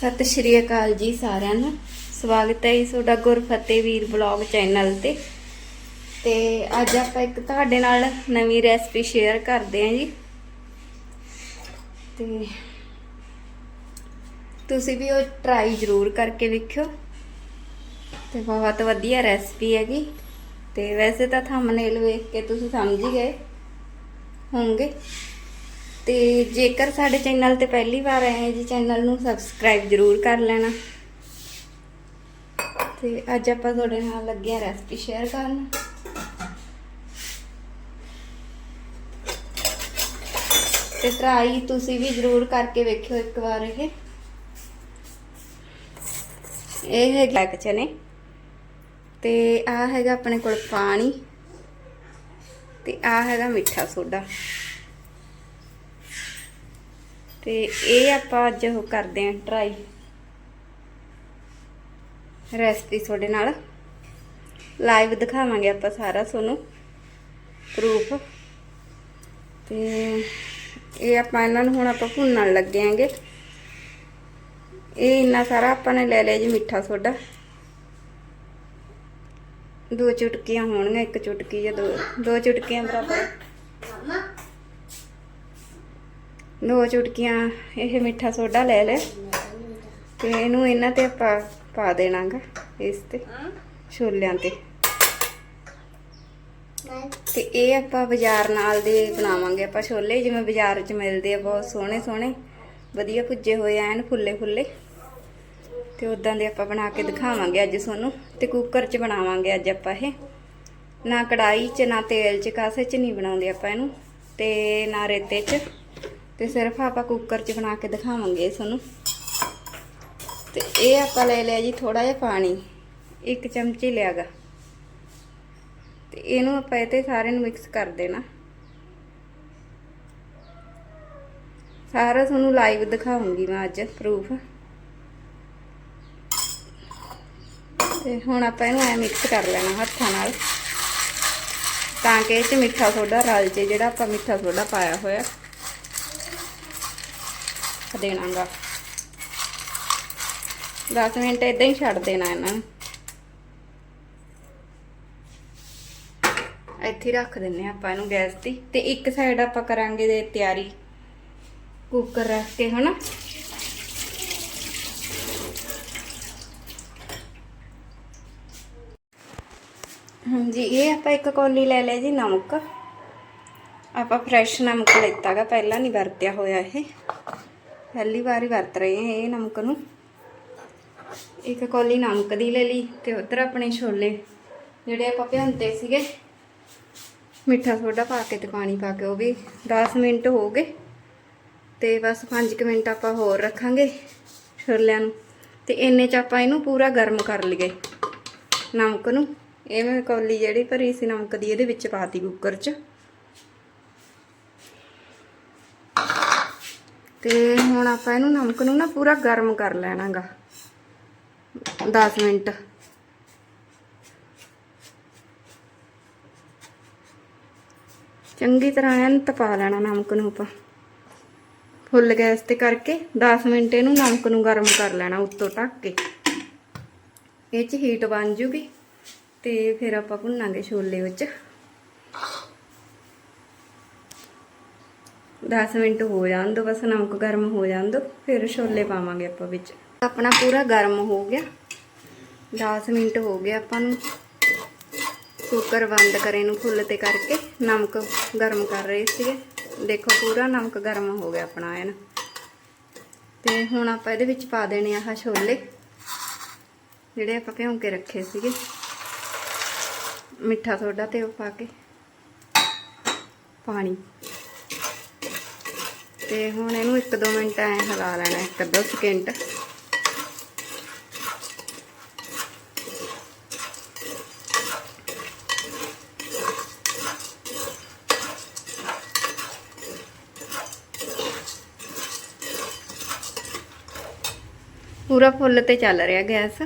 ਸਤਿ ਸ਼੍ਰੀ ਅਕਾਲ ਜੀ ਸਾਰਿਆਂ ਨੂੰ। ਸਵਾਗਤ ਹੈ ਜੀ ਤੁਹਾਡਾ ਗੁਰਫਤਿਹ ਵੀਰ ਬਲੌਗ ਚੈਨਲ ਤੇ। ਤੇ ਅੱਜ ਆਪਾਂ ਇੱਕ ਤੁਹਾਡੇ ਨਾਲ ਨਵੀਂ ਰੈਸਪੀ ਸ਼ੇਅਰ ਕਰਦੇ ਹਾਂ ਜੀ। ਤੇ ਤੁਸੀਂ ਵੀ ਉਹ ਟਰਾਈ ਜ਼ਰੂਰ ਕਰਕੇ ਵੇਖਿਓ। ਤੇ ਬਹੁਤ ਵਧੀਆ ਰੈਸਪੀ ਹੈਗੀ। ਤੇ ਵੈਸੇ ਤਾਂ ਥੰਬਨੇਲ ਵੇਖ ਕੇ ਤੁਸੀਂ ਸਮਝ ਹੀ ਗਏ ਹੋਵੋਗੇ। ਤੇ ਜੇਕਰ ਸਾਡੇ ਚੈਨਲ ਤੇ ਪਹਿਲੀ ਵਾਰ ਆਏ ਹੈ ਜੀ, ਚੈਨਲ ਨੂੰ ਸਬਸਕ੍ਰਾਈਬ ਜ਼ਰੂਰ ਕਰ ਲੈਣਾ। ਤੇ ਅੱਜ ਆਪਾਂ ਤੁਹਾਡੇ ਨਾਲ ਲੱਗੇ ਆ ਰੈਸਪੀ ਸ਼ੇਅਰ ਕਰਨ। ਤੇ ਟਰਾਈ ਤੁਸੀਂ ਵੀ ਜ਼ਰੂਰ ਕਰਕੇ ਵੇਖਿਓ ਇੱਕ ਵਾਰ ਇਹ। ਇਹ ਹੈ ਲੱਗ ਚਨੇ। ਤੇ ਆ ਹੈਗਾ ਆਪਣੇ ਕੋਲ ਪਾਣੀ। ਤੇ ਆ ਹੈਗਾ ਮਿੱਠਾ ਸੋਡਾ। ਤੇ ਇਹ ਆਪਾਂ ਅੱਜ ਉਹ ਕਰਦੇ ਆਂ ਟਰਾਈ ਰੈਸਪੀ ਤੁਹਾਡੇ ਨਾਲ। ਲਾਈਵ ਦਿਖਾਵਾਂਗੇ ਆਪਾਂ ਸਾਰਾ ਤੁਹਾਨੂੰ ਪ੍ਰੂਫ ਤੇ ਇਹ ਆਪਾਂ ਇਹਨਾਂ ਨੂੰ ਹੁਣ ਆਪਾਂ ਭੁੰਨਣ ਲੱਗੇ ਆਂਗੇ। ਇਹ ਇੰਨਾ ਸਾਰਾ ਆਪਾਂ ਨੇ ਲੈ ਲਿਆ ਜੀ ਮਿੱਠਾ ਸੋਡਾ। ਦੋ ਚੁਟਕੀਆਂ ਹੋਣਗੀਆਂ, ਇੱਕ ਚੁਟਕੀ ਜਾਂ ਦੋ ਦੋ ਚੁਟਕੀਆਂ ਬਰਾਬਰ। ਦੋ ਚੁਟਕੀਆਂ, ਇਹ ਮਿੱਠਾ ਸੋਡਾ ਲੈ ਲੈ। ਤੇ ਇਹਨੂੰ ਇਹਨਾਂ ਤੇ ਆਪਾਂ ਪਾ ਦੇਣਾਗਾ, ਇਸ ਤੇ, ਛੋਲਿਆਂ ਤੇ। ਤੇ ਇਹ ਆਪਾਂ ਬਾਜ਼ਾਰ ਨਾਲ ਦੇ ਬਣਾਵਾਂਗੇ, ਆਪਾਂ ਛੋਲੇ, ਜਿਵੇਂ ਬਾਜ਼ਾਰ 'ਚ ਮਿਲਦੇ ਆ, ਬਹੁਤ ਸੋਹਣੇ ਸੋਹਣੇ। ਵਧੀਆ ਭੁੱਜੇ ਹੋਏ ਐਨ ਫੁੱਲੇ ਫੁੱਲੇ। ਤੇ ਉਦਾਂ ਦੇ ਆਪਾਂ ਬਣਾ ਕੇ ਦਿਖਾਵਾਂਗੇ ਅੱਜ ਤੁਹਾਨੂੰ, ਤੇ ਕੁੱਕਰ 'ਚ ਬਣਾਵਾਂਗੇ ਅੱਜ ਆਪਾਂ ਇਹ। ਨਾ ਕੜਾਈ 'ਚ, ਨਾ ਤੇਲ 'ਚ, ਕਾਸੇ 'ਚ ਨਹੀਂ ਬਣਾਉਂਦੇ ਆਪਾਂ ਇਹਨੂੰ। ਤੇ ਨਾ ਰੇਤੇ 'ਚ। ਤੇ ਸਿਰਫ ਆਪਾਂ ਕੁੱਕਰ 'ਚ ਬਣਾ ਕੇ ਦਿਖਾਵਾਂਗੇ ਇਹ ਤੁਹਾਨੂੰ। ਤੇ ਇਹ ਆਪਾਂ ਲੈ ਲਿਆ ਜੀ ਥੋੜਾ ਜਿਹਾ ਪਾਣੀ, ਇੱਕ ਚਮਚੀ ਲਿਆਗਾ। ਤੇ ਇਹਨੂੰ ਆਪਾਂ ਇਹ ਤੇ ਸਾਰੇ ਨੂੰ ਮਿਕਸ ਕਰ ਦੇਣਾ। ਸਾਰਾ ਤੁਹਾਨੂੰ ਲਾਈਵ ਦਿਖਾਉਂਗੀ ਮੈਂ ਅੱਜ ਪ੍ਰੂਫ ਤੇ ਹੁਣ ਆਪਾਂ ਇਹਨੂੰ ਐ ਮਿਕਸ ਕਰ ਲੈਣਾ ਹੱਥਾਂ ਨਾਲ। ਤਾਂ ਕਿ ਇਹ ਚ ਮਿੱਠਾ ਸੋਡਾ ਰਲ ਜੇ, ਜਿਹੜਾ ਆਪਾਂ ਮਿੱਠਾ ਸੋਡਾ ਪਾਇਆ ਹੋਇਆ। ਦੇਣਾਗਾ 10 ਮਿੰਟ ਇਦਾਂ ਹੀ ਛੱਡ ਦੇਣਾ ਇਹਨਾਂ ਨੂੰ। ਇੱਥੇ ਰੱਖ ਦਿੰਨੇ ਆਪਾਂ ਇਹਨੂੰ ਗੈਸ ਤੇ। ਤੇ ਇੱਕ ਸਾਈਡ ਆਪਾਂ ਕਰਾਂਗੇ ਦੇ ਤਿਆਰੀ। ਕੁੱਕਰ ਰੱਖ ਕੇ, ਹਨਾ? ਹਾਂਜੀ, ਇਹ ਆਪਾਂ ਇੱਕ ਕੌਲੀ ਲੈ ਲਿਆ ਜੀ ਨਮਕ। ਆਪਾਂ ਫਰੈਸ਼ ਨਮਕ ਲੈਤਾਗਾ ਪਹਿਲਾਂ ਨਹੀਂ ਵਰਤਿਆ ਹੋਇਆ ਇਹ। ਪਹਿਲੀ ਵਾਰ ਹੀ ਵਰਤ ਰਹੇ ਹਾਂ ਇਹ ਨਮਕ ਨੂੰ। ਇੱਕ ਕੌਲੀ ਨਮਕ ਦੀ ਲੈ ਲਈ ਤੇ ਉਧਰ ਆਪਣੇ ਛੋਲੇ, ਜਿਹੜੇ ਆਪਾਂ ਭਿਉਂਤੇ ਸੀਗੇ, ਮਿੱਠਾ ਸੋਡਾ ਪਾ ਕੇ ਤੇ ਪਾਣੀ ਪਾ ਕੇ ਉਹ ਵੀ 10 ਮਿੰਟ ਹੋ ਗਏ। ਤੇ ਬਸ 5 ਮਿੰਟ ਆਪਾਂ ਹੋਰ ਰੱਖਾਂਗੇ ਛੋਲਿਆਂ ਨੂੰ। ਤੇ ਇੰਨੇ ਚ ਆਪਾਂ ਇਹਨੂੰ ਪੂਰਾ ਗਰਮ ਕਰ ਲਈਏ ਨਮਕ ਨੂੰ। ਇਹ ਮੈਂ ਕੌਲੀ ਜਿਹੜੀ ਭਰੀ ਸੀ ਨਮਕ ਦੀ, ਇਹਦੇ ਵਿੱਚ ਪਾਤੀ ਕੁੱਕਰ 'ਚ। ਤੇ ਹੁਣ ਆਪਾਂ ਇਹਨੂੰ ਨਮਕ ਨੂੰ ਨਾ ਪੂਰਾ ਗਰਮ ਕਰ ਲੈਣਾਗਾ। 10 ਮਿੰਟ। ਚੰਗੀ ਤਰ੍ਹਾਂ ਇਹਨੂੰ ਤਪਾ ਲੈਣਾ ਨਮਕ ਨੂੰ ਆਪਾਂ। ਫੁੱਲ ਗੈਸ ਤੇ ਕਰਕੇ 10 ਮਿੰਟ ਇਹਨੂੰ ਨਮਕ ਨੂੰ ਗਰਮ ਕਰ ਲੈਣਾ ਉੱਤੋਂ ਢੱਕ ਕੇ। ਇਹ ਚ ਹੀਟ ਬਣ ਜੂਗੀ ਤੇ ਫਿਰ ਆਪਾਂ ਭੁੰਨਾਂਗੇ ਛੋਲੇ ਵਿੱਚ। 10 ਮਿੰਟ ਹੋ ਜਾਣ ਦੋ, ਬਸ ਨਮਕ ਗਰਮ ਹੋ ਜਾਣ ਦੋ, ਫਿਰ ਛੋਲੇ ਪਾਵਾਂਗੇ ਆਪਾਂ ਵਿੱਚ। ਆਪਣਾ ਪੂਰਾ ਗਰਮ ਹੋ ਗਿਆ। 10 ਮਿੰਟ ਹੋ ਗਏ ਆਪਾਂ ਨੂੰ। ਕੁੱਕਰ ਬੰਦ ਕਰੇ ਨੂੰ ਫੁੱਲ ਤੇ ਕਰਕੇ ਨਮਕ ਗਰਮ ਕਰ ਰਹੇ ਸੀਗੇ। ਦੇਖੋ, ਪੂਰਾ ਨਮਕ ਗਰਮ ਹੋ ਗਿਆ ਆਪਣਾ ਐਨ ਤੇ ਹੁਣ ਆਪਾਂ ਇਹਦੇ ਵਿੱਚ ਪਾ ਦੇਣੇ ਆਹ ਛੋਲੇ, ਜਿਹੜੇ ਆਪਾਂ ਭਿਉਂ ਕੇ ਰੱਖੇ ਸੀਗੇ। ਮਿੱਠਾ ਸੋਡਾ ਤੇ ਉਹ ਪਾ ਕੇ। ਪਾਣੀ। ਤੇ ਹੁਣ ਇਹਨੂੰ 1-2 ਮਿੰਟ ਐ ਹਿਲਾ ਲੈਣਾ, ਇੱਕ ਅੱਧਾ ਸਕਿੰਟ ਪੂਰਾ ਫੁੱਲ ਤੇ ਚੱਲ ਰਿਹਾ ਗੈਸ।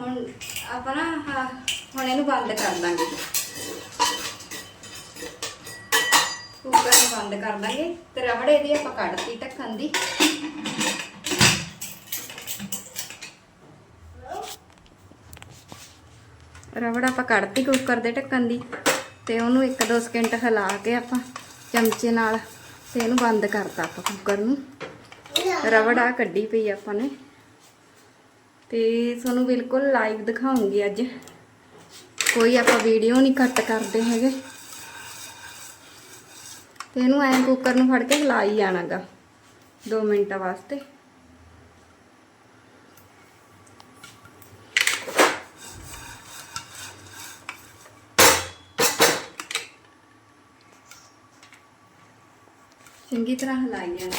ਹੁਣ ਆਪਾਂ ਨਾ ਆਹ ਹੁਣ ਇਹਨੂੰ ਬੰਦ ਕਰ ਦਾਂਗੇ। ਕੁੱਕਰ ਨੂੰ ਬੰਦ ਕਰ ਦਾਂਗੇ ਤੇ ਰਬੜ ਇਹਦੀ ਆਪਾਂ ਕੱਢਤੀ ਢੱਕਣ ਦੀ। ਰਬੜ ਆਪਾਂ ਕੱਢਤੀ ਕੁੱਕਰ ਦੇ ਢੱਕਣ ਦੀ ਤੇ ਉਹਨੂੰ 1-2 ਸਕਿੰਟ ਹਿਲਾ ਕੇ ਆਪਾਂ ਚਮਚੇ ਨਾਲ ਤੇ ਇਹਨੂੰ ਬੰਦ ਕਰਤਾ ਆਪਾਂ ਕੁੱਕਰ ਨੂੰ। ਰਬੜ ਆ ਕੱਢੀ ਪਈ ਆਪਾਂ ਨੇ। ਤੇ ਤੁਹਾਨੂੰ ਬਿਲਕੁਲ ਲਾਈਵ ਦਿਖਾਉਂਗੀ ਅੱਜ। ਕੋਈ ਆਪਾਂ ਵੀਡੀਓ ਨਹੀਂ ਕੱਟ ਕਰਦੇ ਹੈਗੇ। ਤੇ ਇਹਨੂੰ ਐਂ ਕੁੱਕਰ ਨੂੰ ਫੜ ਕੇ ਹਿਲਾਈ ਜਾਣਾਗਾ 2 ਮਿੰਟਾਂ ਵਾਸਤੇ। ਚੰਗੀ ਤਰ੍ਹਾਂ ਹਿਲਾਈ ਜਾਣਾ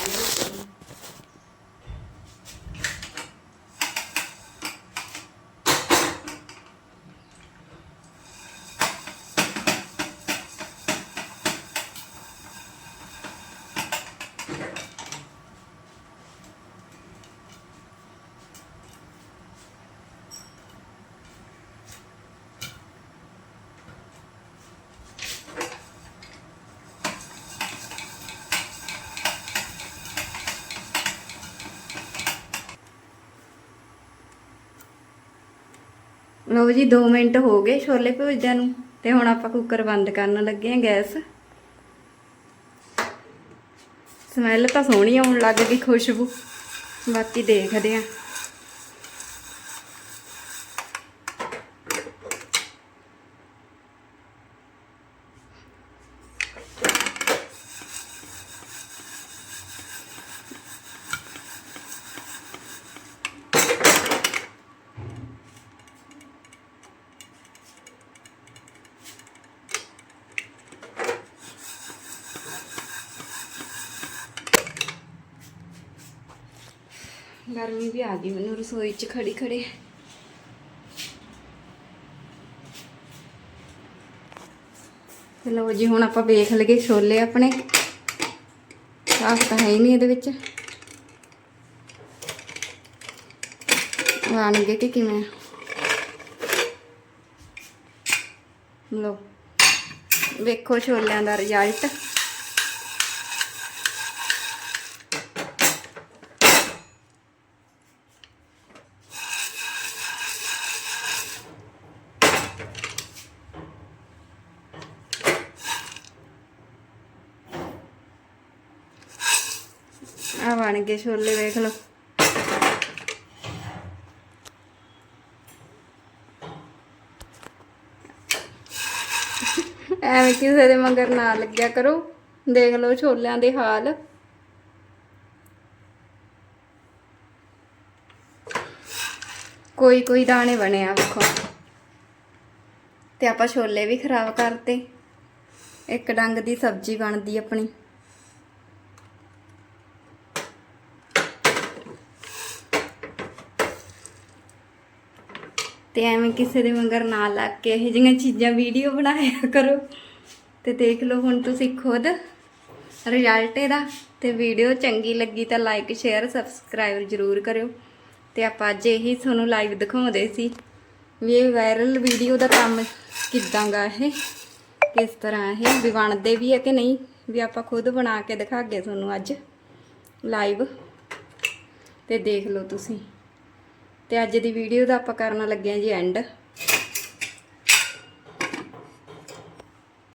ਲਓ ਜੀ 2 ਮਿੰਟ ਹੋ ਗਏ ਛੋਲੇ ਭੁੱਜਦਿਆਂ ਨੂੰ ਤੇ ਹੁਣ ਆਪਾਂ ਕੁੱਕਰ ਬੰਦ ਕਰਨ ਲੱਗੇ ਆ ਗੈਸ। ਸਮੈਲ ਤਾਂ ਸੋਹਣੀ ਆਉਣ ਲੱਗ ਗਈ ਖੁਸ਼ਬੂ। ਬਾਕੀ ਦੇਖਦੇ ਆ ਗਰਮੀ ਵੀ ਆ ਗਈ, ਮੈਨੂੰ ਰਸੋਈ 'ਚ ਖੜੀ ਖੜੇ। ਲਓ ਜੀ, ਹੁਣ ਆਪਾਂ ਵੇਖ ਲਈਏ ਛੋਲੇ ਆਪਣੇ। ਸਾਫ਼ ਤਾਂ ਹੈ ਹੀ ਨਹੀਂ ਇਹਦੇ ਵਿੱਚ। ਬਣਨਗੇ ਕਿ ਕਿਵੇਂ? ਲਓ, ਵੇਖੋ ਛੋਲਿਆਂ ਦਾ ਰਿਜ਼ਲਟ ਆ ਬਣ ਗਏ ਛੋਲੇ, ਵੇਖ ਲਓ। ਐਵੇਂ ਕਿਸੇ ਦੇ ਮਗਰ ਨਾ ਲੱਗਿਆ ਕਰੋ। ਦੇਖ ਲਓ ਛੋਲਿਆਂ ਦੇ ਹਾਲ। ਕੋਈ ਕੋਈ ਦਾਣੇ ਬਣਿਆ ਵੇਖੋ। ਤੇ ਆਪਾਂ ਛੋਲੇ ਵੀ ਖਰਾਬ ਕਰਤੇ। ਇੱਕ ਡੰਗ ਦੀ ਸਬਜ਼ੀ ਬਣਦੀ ਆਪਣੀ। ਤੇ ਐਵੇਂ ਕਿਸੇ ਦੇ ਮਗਰ ਨਾ ਲੱਗ ਕੇ ਇਹ ਜਿਹੀਆਂ ਚੀਜ਼ਾਂ ਵੀਡੀਓ ਬਣਾਇਆ ਕਰੋ। ਤੇ ਦੇਖ ਲਓ ਹੁਣ ਤੁਸੀਂ ਖੁਦ ਰਿਜ਼ਲਟ ਇਹਦਾ। ਤੇ ਵੀਡੀਓ ਚੰਗੀ ਲੱਗੀ ਤਾਂ ਲਾਈਕ ਸ਼ੇਅਰ ਸਬਸਕ੍ਰਾਈਬ ਜ਼ਰੂਰ ਕਰਿਓ। ਤੇ ਆਪਾਂ ਅੱਜ ਇਹੀ ਤੁਹਾਨੂੰ ਲਾਈਵ ਦਿਖਾਉਂਦੇ ਸੀ ਵੀ ਇਹ ਵਾਇਰਲ ਵੀਡੀਓ ਦਾ ਕੰਮ ਕਿੱਦਾਂ ਗਾ ਇਹ, ਕਿਸ ਤਰ੍ਹਾਂ ਇਹ, ਵੀ ਬਣਦੇ ਵੀ ਹੈ ਕਿ ਨਹੀਂ, ਵੀ ਆਪਾਂ ਖੁਦ ਬਣਾ ਕੇ ਦਿਖਾਗੇ ਤੁਹਾਨੂੰ ਅੱਜ ਲਾਈਵ ਤੇ ਦੇਖ ਲਓ ਤੁਸੀਂ। ਤੇ ਅੱਜ ਦੀ ਵੀਡੀਓ ਦਾ ਆਪਾਂ ਕਰਨ ਲੱਗੇ ਹਾਂ ਜੀ ਐਂਡ